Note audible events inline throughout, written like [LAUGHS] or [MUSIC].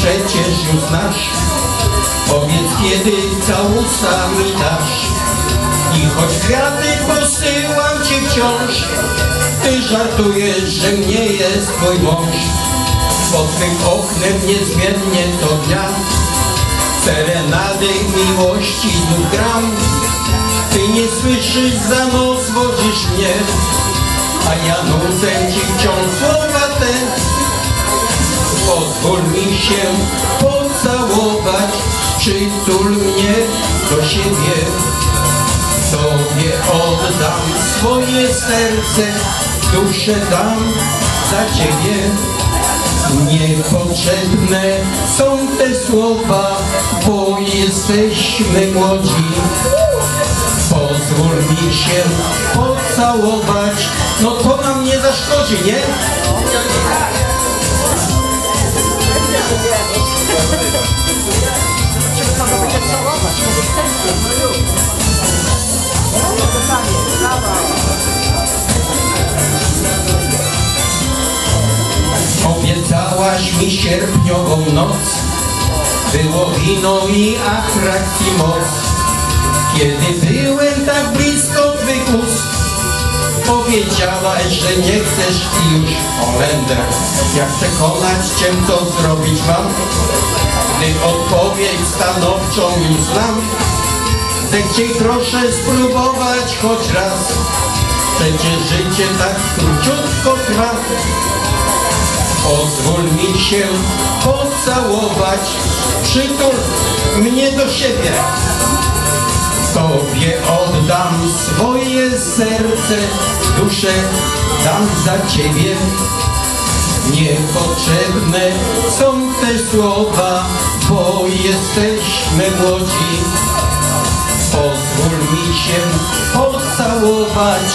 przecież już znasz. Powiedz kiedy całusa mi dasz. I choć kwiaty posyłam ci wciąż, ty żartujesz, że mnie jest twój mąż. Pod twym oknem niezmiennie to dnia, serenady miłości znów gram. Ty nie słyszysz, za nos wodzisz mnie, a ja nucę ci wciąż słowa te. Pozwól mi się pocałować, przytul mnie do siebie. Tobie oddam swoje serce, duszę dam za Ciebie. Niepotrzebne są te słowa, bo jesteśmy młodzi. Pozwól mi się pocałować, no to nam nie zaszkodzi, nie? Obiecałaś mi sierpniową noc, było wino i atrakcji moc. Kiedy byłem tak blisko twych ust, powiedziałaś, że nie chcesz i już Holender. Jak przekonać cię, co zrobić mam? Gdy odpowiedź stanowczą już znam, zechciej proszę spróbować choć raz. Przecież życie tak króciutko trwa. Pozwól mi się pocałować, przytul mnie do siebie. Tobie oddam swoje serce, duszę dam za Ciebie. Niepotrzebne są te słowa, bo jesteśmy młodzi. Pozwól mi się pocałować,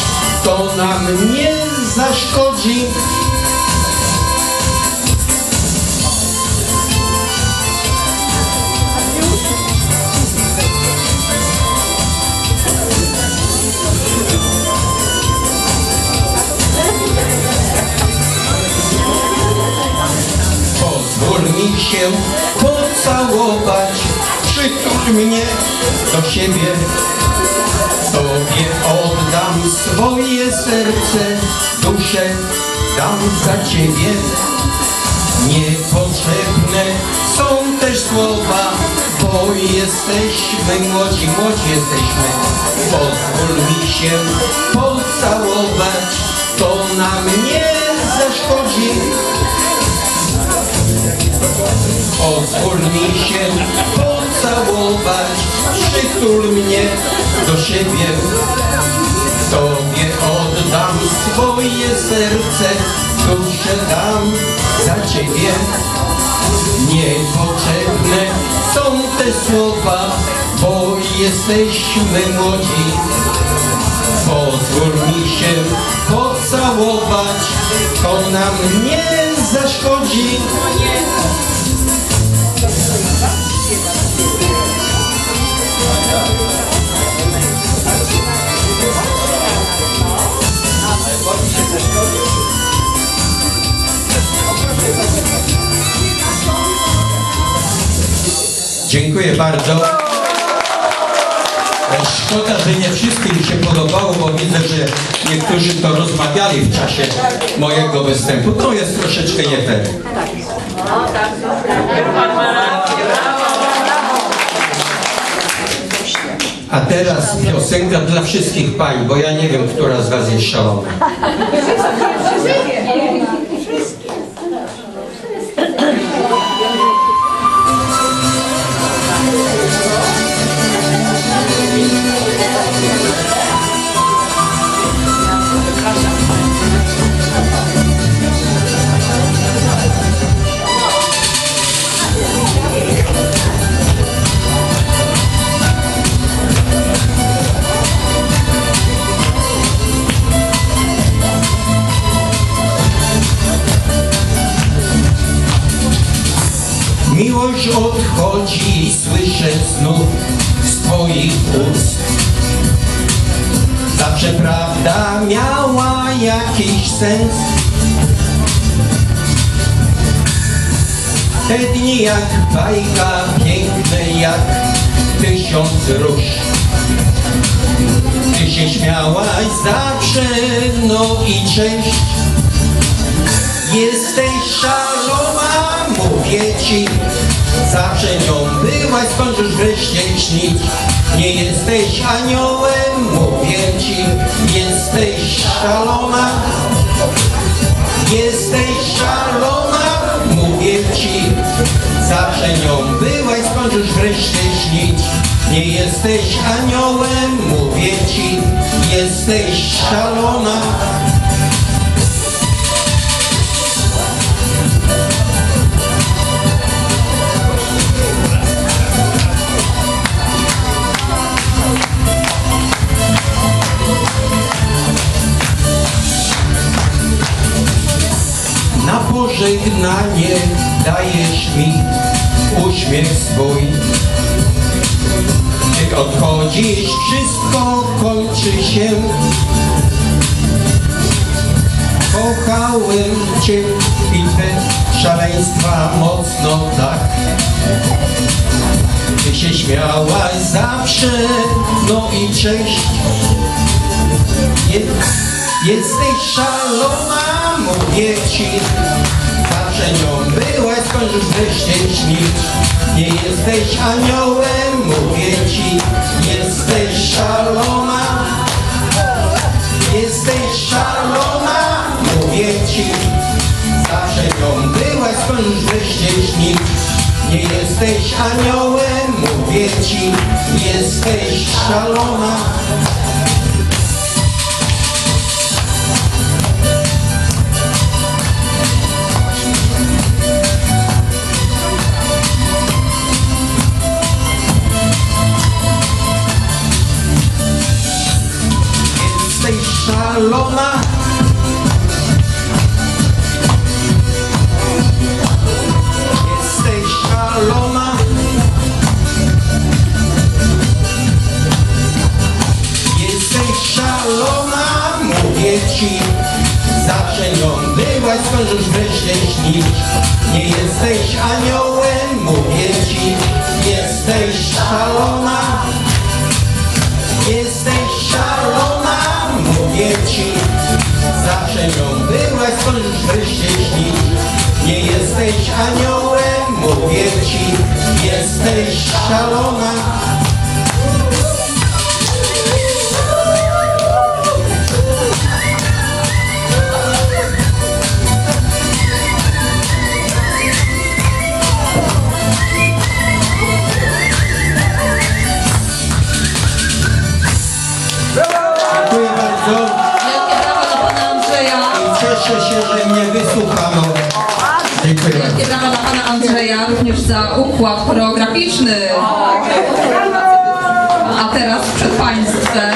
to nam nie zaszkodzi. Pocałować, przytul mnie do siebie. Tobie oddam swoje serce, duszę dam za Ciebie. Niepotrzebne są też słowa, bo jesteśmy młodzi, młodzi jesteśmy. Pozwól mi się pocałować, to nam nie zaszkodzi. Pozwól mi się pocałować, przytul mnie do siebie. Tobie oddam swoje serce, duszę dam za Ciebie. Niepotrzebne są te słowa, bo jesteśmy młodzi. Pozwól mi się pocałować, to nam nie zaszkodzi. Dziękuję bardzo. Szkoda, że nie wszystkim się podobało, bo widzę, że niektórzy to rozmawiali w czasie mojego występu. To jest troszeczkę nie. A teraz piosenka dla wszystkich pań, bo ja nie wiem, która z was jest szalona. [LAUGHS] Miłość odchodzi, słyszę znów z twoich ust. Zawsze prawda miała jakiś sens. Te dni jak bajka, piękne jak tysiąc róż. Ty się śmiałaś zawsze, no i cześć. Jesteś szalona, mówię ci. Zawsze nią byłaś, skończysz wreszcie śnić. Nie jesteś aniołem, mówię ci. Jesteś szalona. Jesteś szalona, mówię ci. Zawsze nią byłaś, skończysz wreszcie śnić. Nie jesteś aniołem, mówię ci. Jesteś szalona. Pożegnanie dajesz mi uśmiech swój. Gdy odchodzisz, wszystko kończy się. Kochałem Cię i te szaleństwa mocno tak. Ty się śmiałaś zawsze, no i cześć. Je, jesteś szalona, mówię ci. Nią byłaś, skończysz wreszcie śnić. Nie jesteś aniołem, mówię ci. Jesteś szalona. Jesteś szalona, mówię ci. Zawsze nią byłaś, wreszcie śnić. Nie jesteś aniołem, mówię ci. Jesteś szalona. Jesteś aniołem, mówię ci Jesteś szalona Dziękuję bardzo Wielkie brawa dla pana Andrzeja. i cieszę się, że również za układ choreograficzny. A teraz przed państwem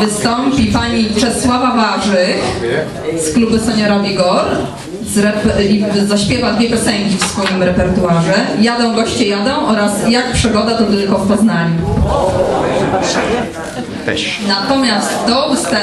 wystąpi pani Czesława Warzyk z klubu Seniora Wigor. Zaśpiewa dwie piosenki w swoim repertuarze. Jadą goście jadą oraz Jak przygoda to tylko w Poznaniu. Natomiast do ustępu